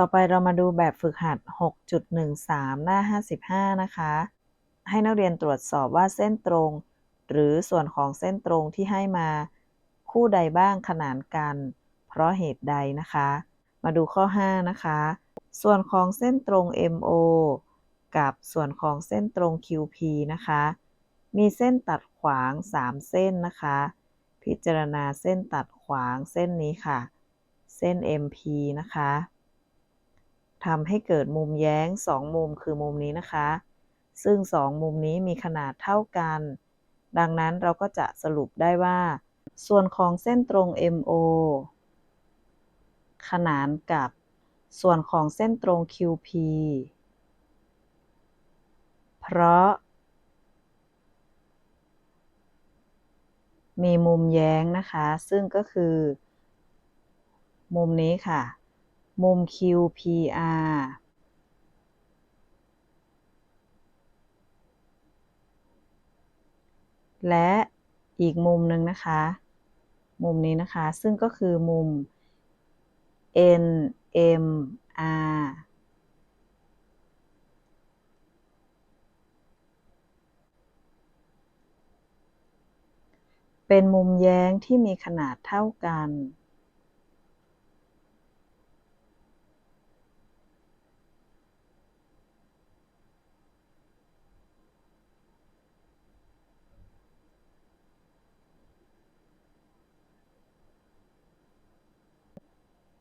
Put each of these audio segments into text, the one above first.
ต่อไปเรามาดูแบบฝึกหัด 6.13 หน้า 55 นะคะ ให้นักเรียนตรวจสอบว่าเส้นตรง หรือส่วนของเส้นตรงที่ให้มา คู่ใดบ้างขนานกัน เพราะเหตุใดนะคะ มาดูข้อ 5 นะคะ ส่วนของเส้นตรง MO กับส่วนของเส้นตรง QP นะคะ มีเส้นตัดขวาง 3 เส้นนะคะ พิจารณาเส้นตัดขวางเส้นนี้ค่ะ เส้น MP นะคะ ทำให้เกิดมุมแย้ง 2 มุมคือมุมนี้นะคะ ซึ่ง 2 มุมนี้มีขนาดเท่ากัน ดังนั้นเราก็จะสรุปได้ว่า ส่วนของเส้นตรง MO ขนานกับส่วนของเส้นตรง QP เพราะ มีมุมแย้งนะคะ ซึ่งก็คือ มุมนี้ค่ะ มุม QPR และอีกมุมหนึ่งนะคะ มุมนี้นะคะ ซึ่งก็คือมุม NMR เป็นมุมแย้งที่มีขนาดเท่ากัน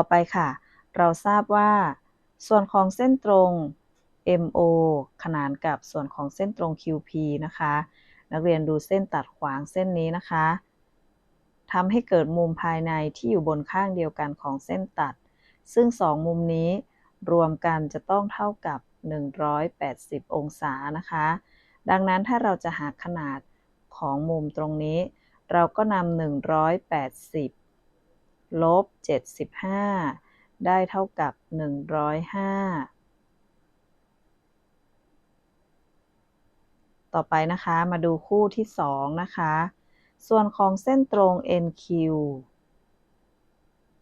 ต่อไปค่ะ เราทราบว่า ส่วนของเส้นตรง MO ขนานกับส่วนของเส้นตรง QP นะคะ นักเรียนดูเส้นตัดขวางเส้นนี้นะคะทำให้เกิดมุมภายในที่อยู่บนข้างเดียวกันของเส้นตัด ซึ่งสองมุมนี้รวมกันจะต้องเท่ากับ 180 องศานะคะ ดังนั้นถ้าเราจะหาขนาดของมุมตรงนี้ เราก็นำ180 ลบ 75 ได้เท่ากับ 105 ต่อไปนะคะมาดูคู่ที่ 2 นะคะ ส่วนของเส้นตรง NQ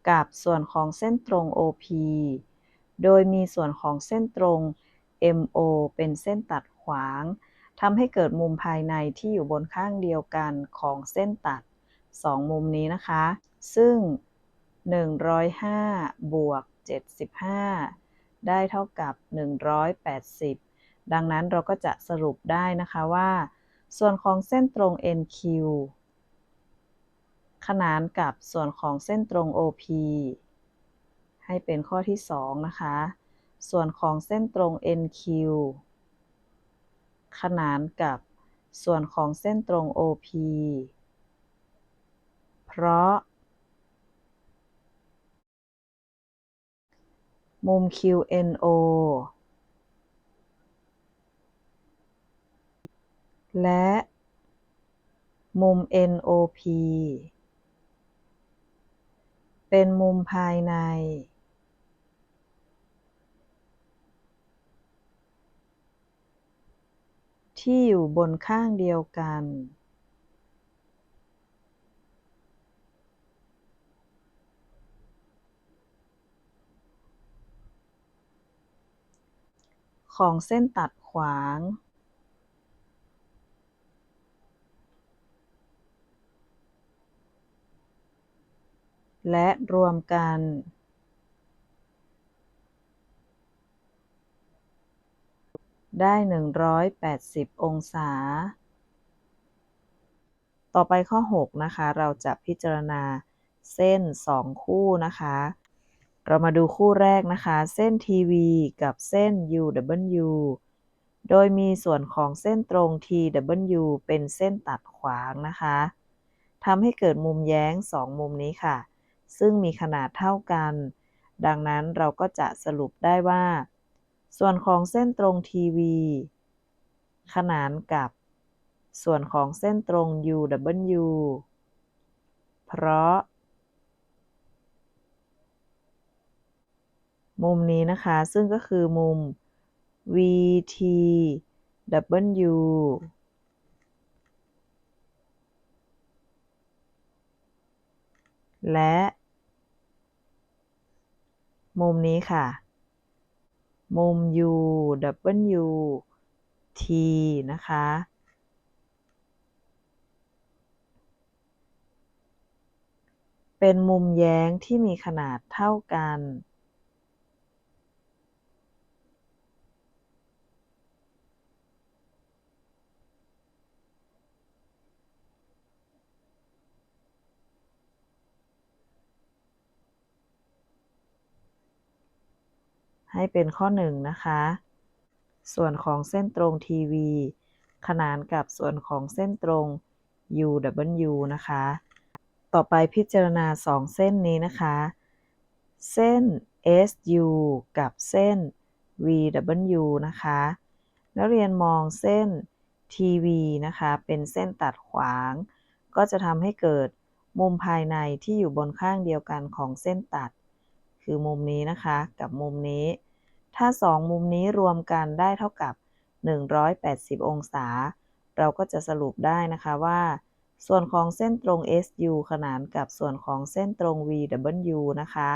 กับส่วนของเส้นตรง OP โดยมีส่วนของเส้นตรง MO เป็นเส้นตัดขวางทำให้เกิดมุมภายในที่อยู่บนข้างเดียวกันของเส้นตัด 2 มุมนี้นะคะ ซึ่ง 105 บวก 75 ได้เท่ากับ 180 ดังนั้นเราก็จะสรุปได้นะคะว่า ส่วนของเส้นตรง NQ ขนานกับส่วนของเส้นตรง OP ให้เป็นข้อที่ 2 นะคะ ส่วนของเส้นตรง NQ ขนานกับส่วนของเส้นตรง OP เพราะ มุม QNO และมุม NOP เป็นมุมภายใน ที่อยู่บนข้างเดียวกัน ของเส้นตัดขวางและรวมกัน ได้ 180 องศา ต่อไปข้อ 6 นะคะ เราจะพิจารณาเส้น 2 คู่นะคะ เรามาดูคู่แรกนะคะ เส้น TV กับเส้น UW โดยมีส่วนของเส้นตรง TW เป็นเส้นตัดขวางนะคะทำให้เกิดมุมแย้ง 2 มุมนี้ค่ะ ซึ่งมีขนาดเท่ากัน ดังนั้นเราก็จะสรุปได้ว่า ส่วนของเส้นตรง TV ขนานกับ ส่วนของเส้นตรง UW เพราะ มุมนี้นะคะ ซึ่งก็คือมุม VTW และ มุมนี้ค่ะ มุม U W T นะคะ เป็นมุมแย้งที่มีขนาดเท่ากัน ให้เป็นข้อ1นะคะ ส่วนของเส้นตรง TV ขนานกับส่วนของเส้นตรง UW นะคะ ต่อไปพิจารณา 2 เส้นนี้นะคะ เส้น SU กับเส้น VW นะคะ นักเรียนมองเส้น TV นะคะ เป็นเส้นตัดขวาง ก็จะทำให้เกิดมุมภายในที่อยู่บนข้างเดียวกันของเส้นตัด คือมุมนี้นะคะ กับมุมนี้ ถ้า 2 มุมนี้รวมกันได้เท่ากับ 180 องศา เราก็จะสรุปได้นะคะว่า ส่วนของเส้นตรง SU ขนานกับส่วนของเส้นตรง VW นะคะ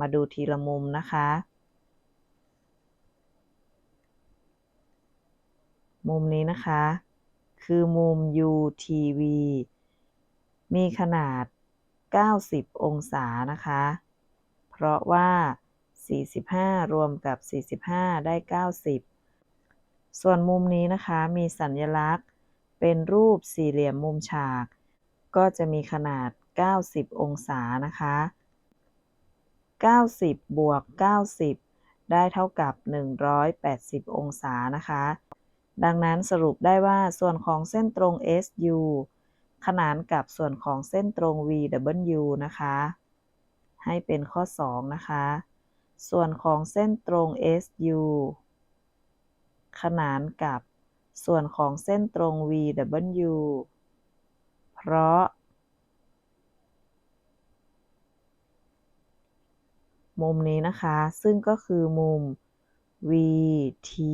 มาดูทีละมุมนะคะ มุมนี้นะคะ คือมุม UTV มีขนาด 90 องศานะคะ เพราะว่า 45 รวมกับ 45 ได้ 90 ส่วนมุมนี้นะคะมีสัญลักษณ์ เป็นรูปสี่เหลี่ยมมุมฉาก ก็จะมีขนาด 90 องศานะคะ 90 บวก 90 ได้เท่ากับ 180 องศานะคะ ดังนั้นสรุปได้ว่าส่วนของเส้นตรง SU ขนานกับส่วนของเส้นตรง VW นะคะ ให้เป็นข้อ 2 นะคะ ส่วนของเส้นตรง SU ขนานกับส่วนของเส้นตรง VW เพราะ มุมนี้นะคะ ซึ่งก็คือมุม VTU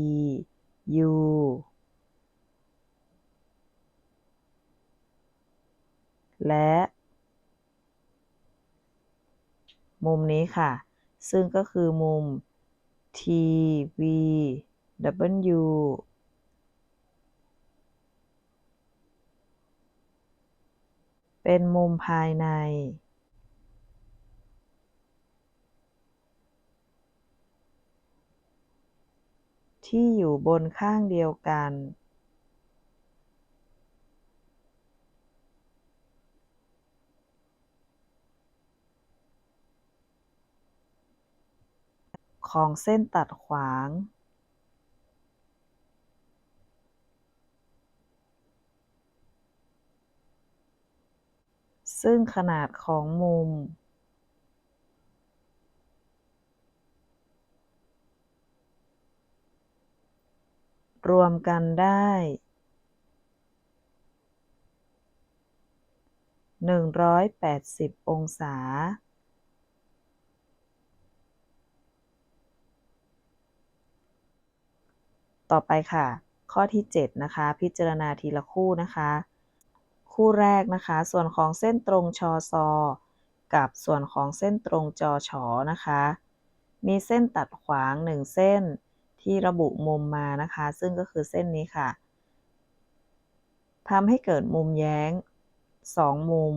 และ มุมนี้ค่ะ ซึ่งก็คือมุม TVW เป็นมุมภายใน ที่อยู่บนข้างเดียวกัน ของเส้นตัดขวาง ซึ่งขนาดของมุม รวมกันได้180องศา ต่อไปค่ะ ข้อที่ 7 นะคะ พิจารณาทีละคู่นะคะ คู่แรกนะคะ ส่วนของเส้นตรงชอซอกับส่วนของเส้นตรงจอฉอนะคะ มีเส้นตัดขวาง 1 เส้นที่ระบุมุมมานะคะ ซึ่งก็คือเส้นนี้ค่ะทำให้เกิดมุมแย้ง 2 มุม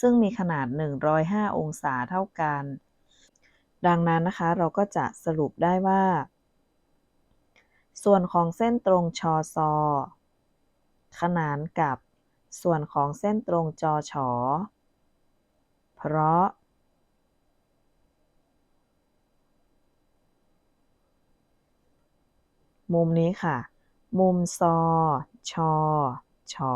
ซึ่งมีขนาด 105 องศาเท่ากัน ดังนั้นนะคะเราก็จะสรุปได้ว่า ส่วนของเส้นตรงชอซอขนานกับส่วนของเส้นตรงจอฉอ เพราะ มุมนี้ค่ะ มุมซอ ชอ ฉอ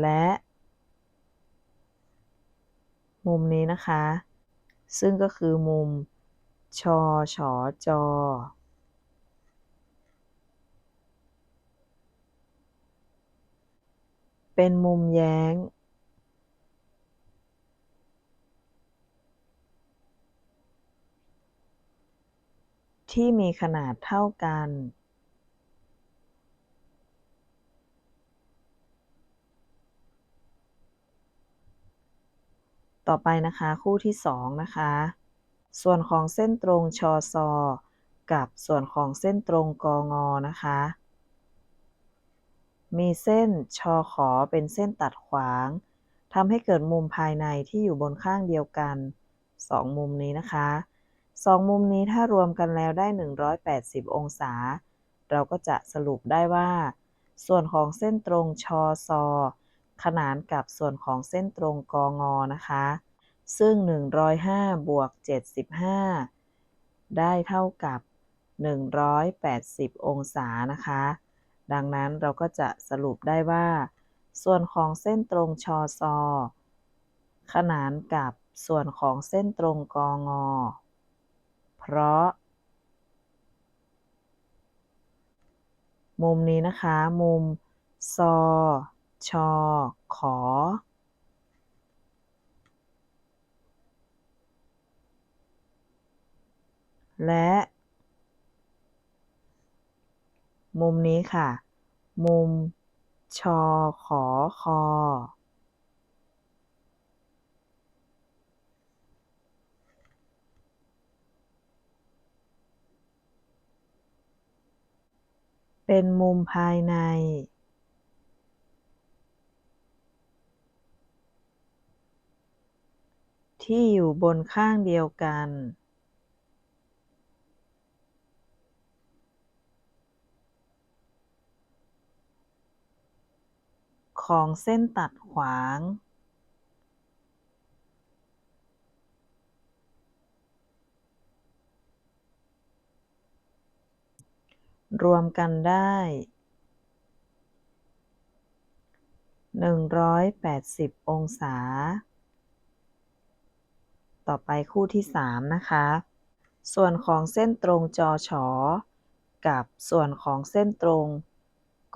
และ มุมนี้นะคะ ซึ่งก็คือมุมชอฉอจอ เป็นมุมแย้ง ที่มีขนาดเท่ากัน ต่อไปนะคะคู่ที่สองนะคะ ส่วนของเส้นตรงชอซอกับส่วนของเส้นตรงกองอนะคะ มีเส้นชอขอเป็นเส้นตัดขวางทำให้เกิดมุมภายในที่อยู่บนข้างเดียวกันสองมุมนี้นะคะสองมุมนี้ถ้ารวมกันแล้วได้ 180 องศา เราก็จะสรุปได้ว่า ส่วนของเส้นตรงชอซอ ขนานกับส่วนของเส้นตรงกองอนะคะ ซึ่ง 105 บวก 75 ได้เท่ากับ 180 องศานะคะ ดังนั้นเราก็จะสรุปได้ว่า ส่วนของเส้นตรงชอซอขนานกับส่วนของเส้นตรงกองอเพราะ มุมนี้นะคะ มุมซอ ชอขอและ มุมนี้ค่ะ มุมชอขอคอ เป็นมุมภายใน ที่อยู่บนข้างเดียวกันของเส้นตัดขวาง รวมกันได้180องศา ต่อไปคู่ที่ 3 นะคะ ส่วนของเส้นตรงจอฉอกับส่วนของเส้นตรง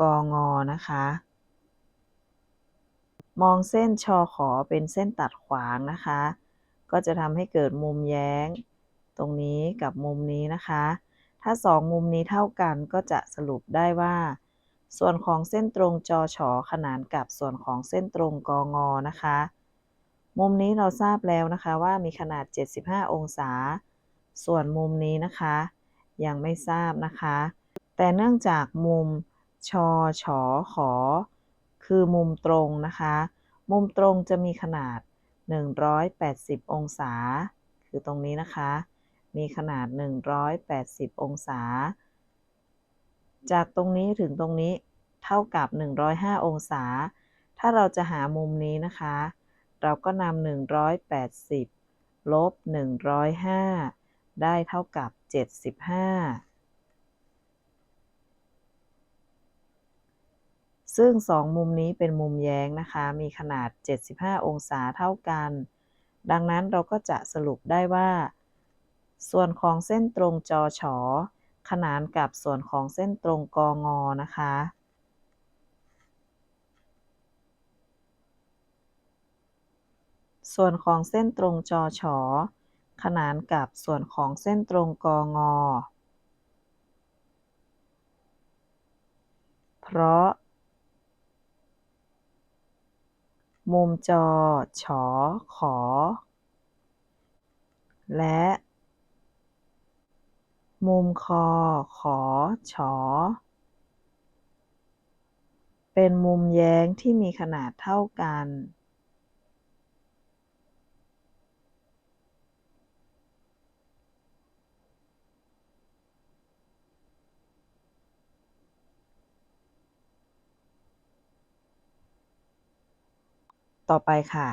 กองอนะคะ มองเส้นชอขอเป็นเส้นตัดขวางนะคะ ก็จะทำให้เกิดมุมแย้ง ตรงนี้กับมุมนี้นะคะ ถ้าสองมุมนี้เท่ากันก็จะสรุปได้ว่า ส่วนของเส้นตรงจอฉอขนานกับส่วนของเส้นตรงกองอนะคะ มุมนี้เราทราบแล้วนะคะว่ามีขนาด 75 องศา ส่วนมุมนี้นะคะ ยังไม่ทราบนะคะ แต่เนื่องจากมุมชอฉอขอ คือมุมตรงนะคะ มุมตรงจะมีขนาด 180 องศา คือตรงนี้นะคะ มีขนาด 180 องศา จากตรงนี้ถึงตรงนี้เท่ากับ 105 องศา ถ้าเราจะหามุมนี้นะคะ เราก็นำ180 ลบ 105 ได้เท่ากับ 75 ซึ่งสองมุมนี้เป็นมุมแย้งนะคะ มีขนาด 75 องศาเท่ากัน ดังนั้นเราก็จะสรุปได้ว่า ส่วนของเส้นตรงจอฉอขนานกับส่วนของเส้นตรงกองอนะคะ ส่วนของเส้นตรงจอฉอขนานกับส่วนของเส้นตรงกองอ เพราะ มุมจอฉอขอ และ มุมคอขอฉอ เป็นมุมแย้งที่มีขนาดเท่ากัน ต่อไปค่ะ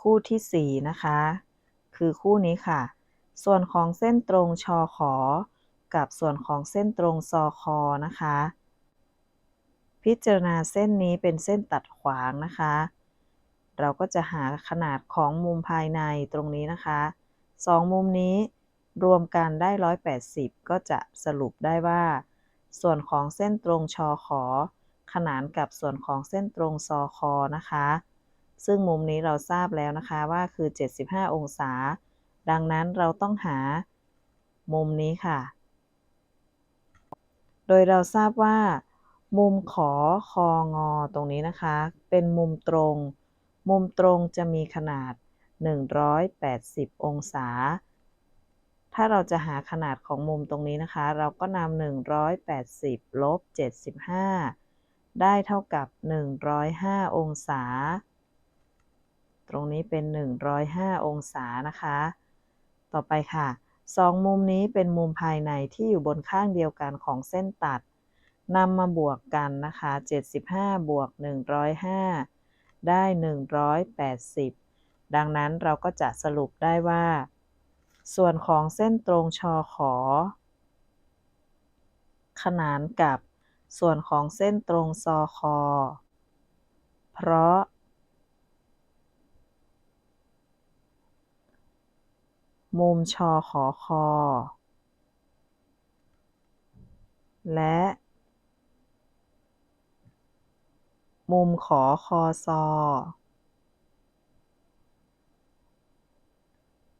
คู่ที่4นะคะ คือคู่นี้ค่ะ ส่วนของเส้นตรงชอขอ กับส่วนของเส้นตรงซอคอนะคะ พิจารณาเส้นนี้เป็นเส้นตัดขวางนะคะ เราก็จะหาขนาดของมุมภายในตรงนี้นะคะสองมุมนี้รวมกันได้ 180 ก็จะสรุปได้ว่า ส่วนของเส้นตรงชอขอ ขนานกับส่วนของเส้นตรงซอคอนะคะ ซึ่งมุมนี้เราทราบแล้วนะคะว่าคือ 75 องศา ดังนั้นเราต้องหามุมนี้ค่ะ โดยเราทราบว่า มุมขอคองอตรงนี้นะคะ เป็นมุมตรง มุมตรงจะมีขนาด 180 องศา ถ้าเราจะหาขนาดของมุมตรงนี้นะคะ เราก็นำ180 ลบ 75 ได้เท่ากับ 105 องศา ตรงนี้เป็น 105 องศานะคะ ต่อไปค่ะสองมุมนี้เป็นมุมภายในที่อยู่บนข้างเดียวกันของเส้นตัดนำมาบวกกันนะคะ 75 บวก 105 ได้ 180 ดังนั้นเราก็จะสรุปได้ว่า ส่วนของเส้นตรงชอขอ ขนานกับ ส่วนของเส้นตรงซอคอ เพราะ มุมชอขอคอ และ มุมขอคอซอ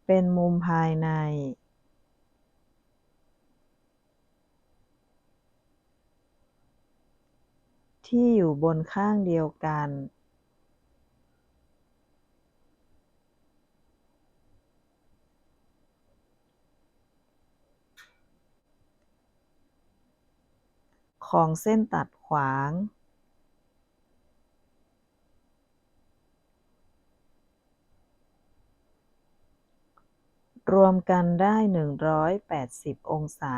เป็นมุมภายใน ที่อยู่บนข้างเดียวกันของเส้นตัดขวาง รวมกันได้ 180 องศา